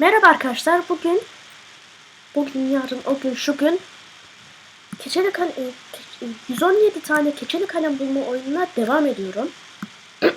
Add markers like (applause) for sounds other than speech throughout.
Merhaba arkadaşlar. Bugün bugün yarın o gün şu gün keçeli kal- e, ke- e, 117 tane keçeli kalem bulma oyununa devam ediyorum. (clears throat)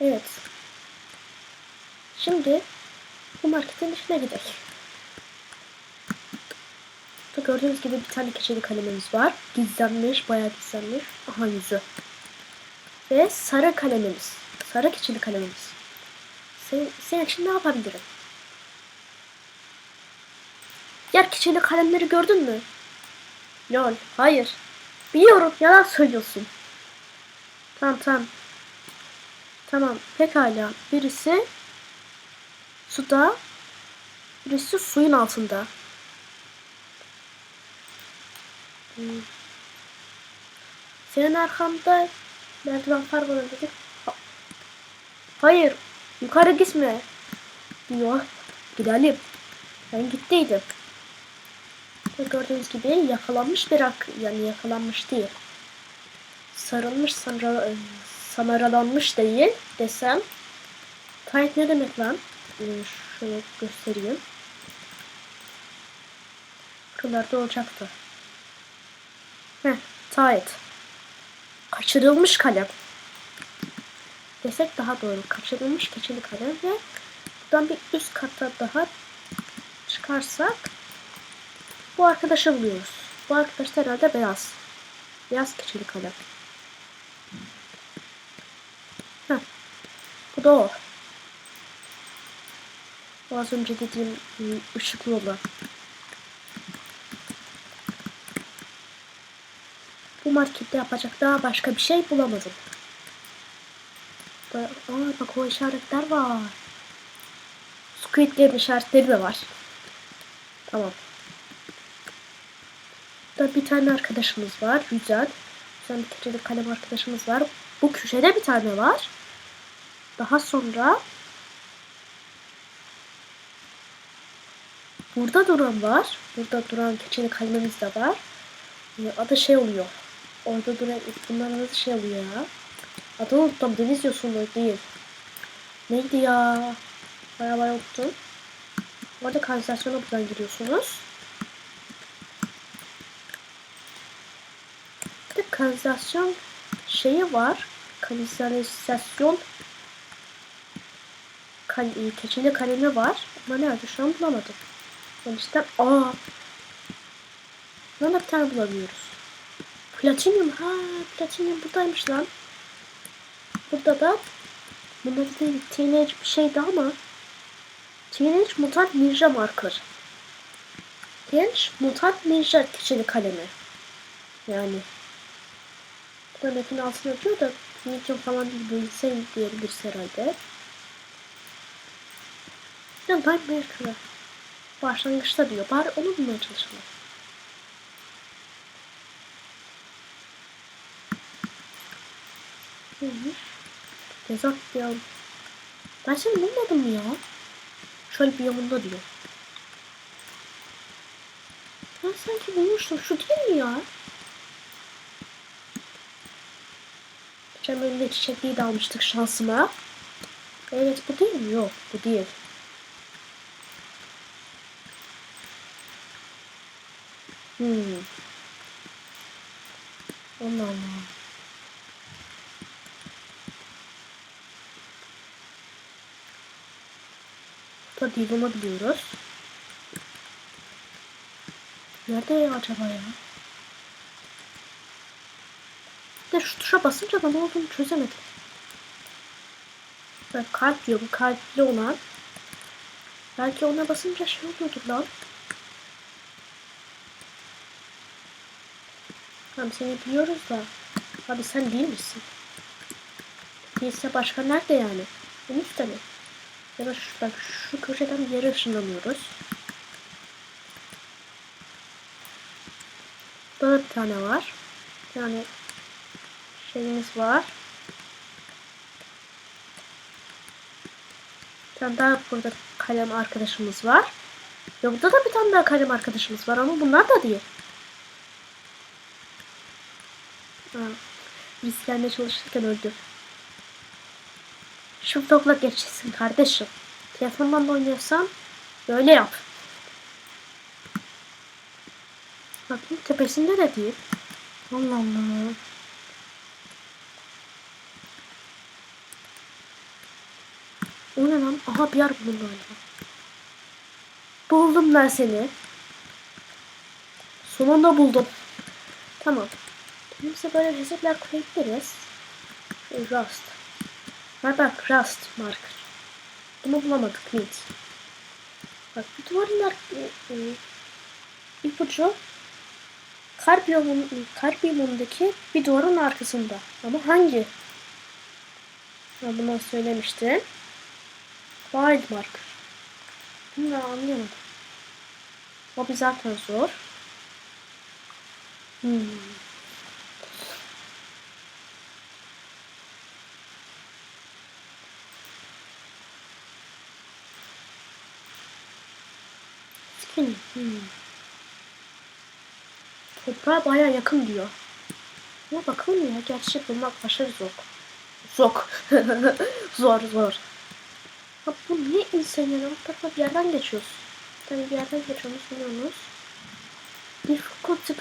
evet. Şimdi bu marketin içine gidelim. Burada gördüğünüz gibi bir tane keçeli kalemimiz var. Gizlenmiş, bayağı gizlenmiş. Aha yüzü. Ve sarı kalemimiz. Sarı keçeli kalemimiz. Senin, senin için ne yapabilirim? Yer keçeli kalemleri gördün mü? Lol, hayır. Biliyorum, yalan söylüyorsun. Tamam, tamam. Tamam, pekala. Birisi suda, birisi suyun altında. Senin arkanda merdiven var bana dedi. Ha- Hayır, yukarı gitme. Diyor. Gidelim. Ben gittiydim. Ve gördüğünüz gibi yakalanmış bir ak yani yakalanmış değil. Sarılmış sanra samaralanmış değil desem. Tight ne demek lan? Şöyle göstereyim. Buralarda olacaktı. Heh, tight. Kaçırılmış kalem. Desek daha doğru. Kaçırılmış keçeli kalem ve buradan bir üst kata daha çıkarsak bu arkadaşı buluyoruz. Bu arkadaş da herhalde beyaz. Beyaz keçeli kalem. Heh. Bu da o. O az önce dediğim ıı, ışıklı olan. Bu markette yapacak daha başka bir şey bulamadım. Da, aa, bak o işaretler var. Squid Game işaretleri de var. Tamam. Da bir tane arkadaşımız var. Güzel. Güzel bir keçeli kalem arkadaşımız var. Bu köşede bir tane var. Daha sonra burada duran var. Burada duran keçeli kalemimiz de var. Ee, Adı şey oluyor. Orada duran bunların adı şey oluyor ya. Adını unuttum. Deniz yosunlu değil. Neydi ya? Baya baya unuttum. Bu arada kanalizasyona buradan giriyorsunuz. Bir de kanalizasyon şeyi var. Kanalizasyon kal keçeli kalemi var. Ama nerede şu an bulamadım. Yani işte aa. Da bir tane bulabiliyoruz. Platinyum. Ha platinyum buradaymış lan. Burada da bunun adı teenage bir şeydi ama Teenage Mutant Ninja Marker. Teenage Mutant Ninja keçeli kalemi. Yani bu da map'in altına atıyor da Ninja falan değil şey diyebiliriz herhalde. Ya Nightmare Killer. Başlangıçta diyor. Bari onu bulmaya çalışalım. Neymiş? Tezat ya. Ben seni bulmadım ya? Şöyle bir yolunda diyor. Ben sanki bulmuştum. Şu değil mi ya? Geçen bölümde çiçekliği de almıştık şansıma. Evet bu değil mi? Yok bu değil. Hmm. Allah Allah. Da değil onu biliyoruz. Nerede ya acaba ya? De şu tuşa basınca da ne olduğunu çözemedim. Bak kalp diyor bu kalpli olan. Belki ona basınca şey oluyordur lan. Tamam seni biliyoruz da. Abi sen değil misin? Değilse başka nerede yani? En üstte? Ya şu, bak şu köşeden bir yere ışınlanıyoruz. Burada tane var. Tane şeyimiz var. Bir tane daha burada kalem arkadaşımız var. Ya burada da bir tane daha kalem arkadaşımız var ama bunlar da değil. Ha. Biz gelmeye çalışırken öldü. Shift lock'la geçeceksin kardeşim. Telefondan da oynuyorsan böyle yap. Bakın tepesinde de değil. Allah Allah. O ne lan? Aha bir yer buldum galiba. Buldum ben seni. Sonunda buldum. Tamam. Kimse böyle resetler koyabiliriz. Rust. Bak bak Rust marker. Bunu bulamadık Mint. Bak bu duvarın ar- e, e, ipucu kar, biyomun, kar biyomundaki bir duvarın arkasında. Ama hangi? Ya bunu söylemiştim. Wild marker. Bunu ben anlayamadım. O bir zaten zor. Hmm. Skin. Hmm. Toprağa baya yakın diyor. Ama bakalım ya gerçek bulmak aşırı zor. Zor. (laughs) zor zor. Ha, bu ne insan ya? Bu tarafa bir yerden geçiyoruz. Tabii bir yerden geçiyoruz biliyorsunuz. Difficult to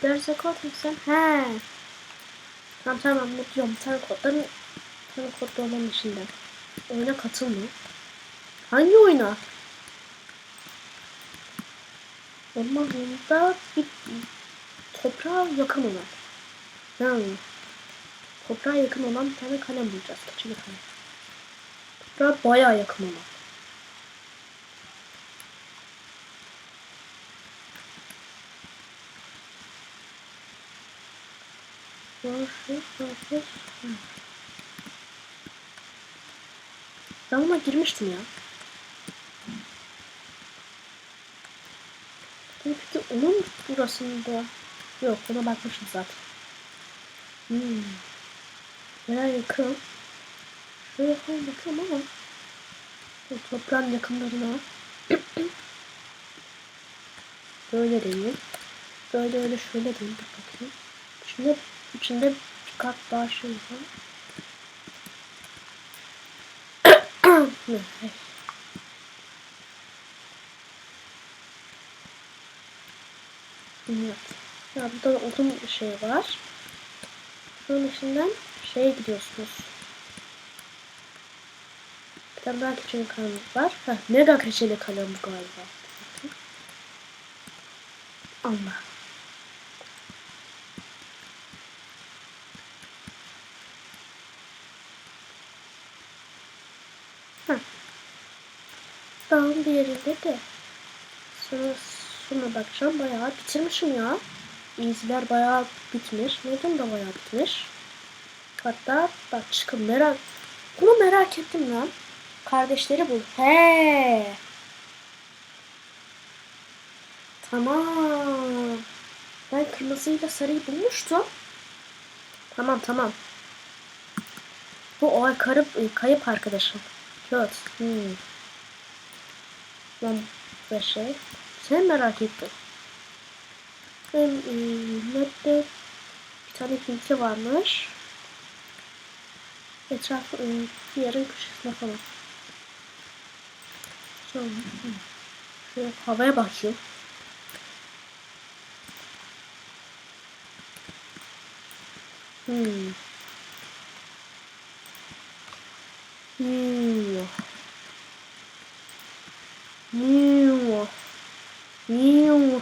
There's a code insan. He. Tamam tamam mutluyum. Bir tane kodların bir tane kod olmanın içinde. Oyuna katılmıyor. Hangi oyuna? Ormanında bir toprağa yakın olan. Yani toprağa yakın olan bir tane kalem bulacağız. Keçili kalem. Toprağa bayağı yakın olan. Ben buna girmiştim ya. Onun burasında yok ona bakmışım zaten. Hmm. Bayağı yakın. Şöyle yapalım bakalım ama bu toprağın yakınlarına (clears throat) böyle değil. Böyle öyle şöyle değil. Bak bakayım. İçinde, içinde bir kat daha şey var. (clears throat) Evet. Ya burada odun şey var. Bunun içinden şeye gidiyorsunuz. Bir tane daha keçeli kalem var. Heh, mega keçeli kalem bu galiba. Allah. Heh. Dağın bir yerinde de. Sonra Şuna bakacağım. Bayağı bitirmişim ya. İzler bayağı bitmiş. Neden de bayağı bitmiş. Hatta bak çıkın merak. Bunu merak ettim lan. Kardeşleri bul. He. Tamam. Ben kırmızıyla sarıyı bulmuştum. Tamam tamam. Bu o kayıp, kayıp arkadaşım. Köt. Hmm. Ve şey. Sen merak ettim. Hem e, map'te bir tane filtre varmış. Etrafı e, bir köşesine falan. Sonra şöyle havaya. Hmm. Hmm. Hmm. Yuh.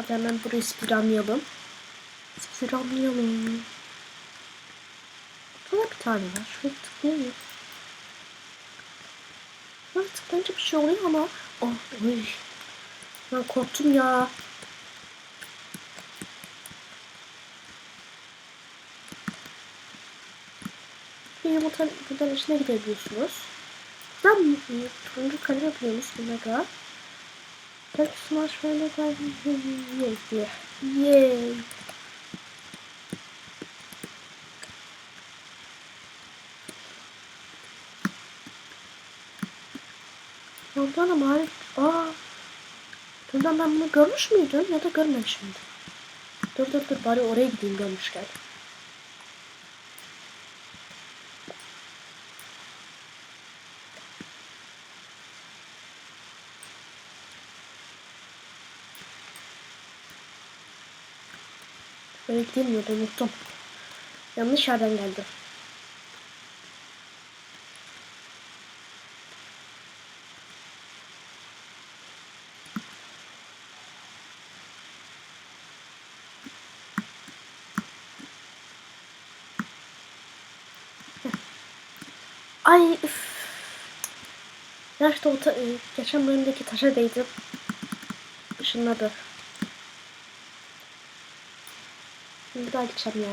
Hadi hemen burayı spiralayalım. Spiralayalım. Burada bir tane var. Şöyle tıklayayım. Böyle tıklayınca bir şey oluyor ama. Oh, oy. Ben korktum ya. bir yumurta buradan içine gidebiliyorsunuz. Ben turuncu kalem yapıyormuş Mega. Belki smash şöyle Yay diye. Yay. Ondan ama aa Buradan ben bunu görmüş müydüm ya da görmemiş miydim? Dur dur dur bari oraya gideyim görmüşken. Böyle gidemiyordu unuttum. Yanlış yerden geldim. Ay üf. Nerede o ta- e, geçen bölümdeki taşa değdim. Işınladı. Bir daha ya.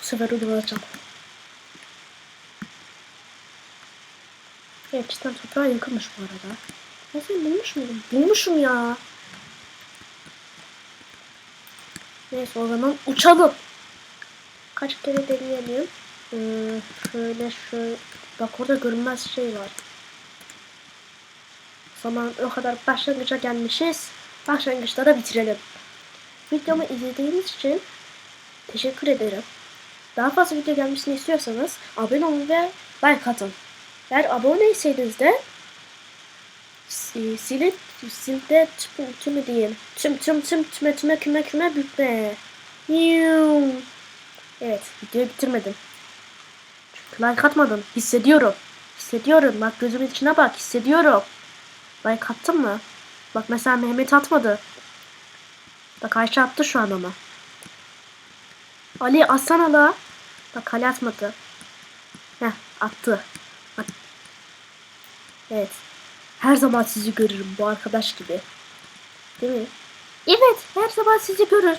Bu sefer uygulayacağım. Evet cidden toprağa yakınmış bu arada. Ben seni bulmuş muydum? Bulmuşum ya. Neyse o zaman uçalım. Kaç kere deneyelim. Hmm, şöyle şöyle. Bak orada görünmez şey var. Zaman o kadar başlangıça gelmişiz. Başlangıçta da bitirelim. Videomu izlediğiniz için teşekkür ederim. Daha fazla video gelmesini istiyorsanız abone olun ve like atın. Eğer aboneyseniz de si- silip silde tüm, tümü diyeyim. Tüm tüm tüm tüme tüme küme küme bükme. Evet videoyu bitirmedim. Like atmadım. Hissediyorum. Hissediyorum. Bak gözümün içine bak. Hissediyorum. Like attın mı? Bak mesela Mehmet atmadı. Bak Ayşe attı şu an ama. Ali atsana la. Bak Ali atmadı. Heh attı. Bak. Evet. Her zaman sizi görürüm bu arkadaş gibi. Değil mi? Evet her zaman sizi görür.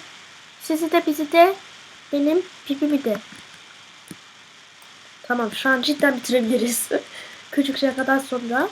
Sizi de bizi de benim pipimi de. Tamam şu an cidden bitirebiliriz. (laughs) Küçük şakadan sonra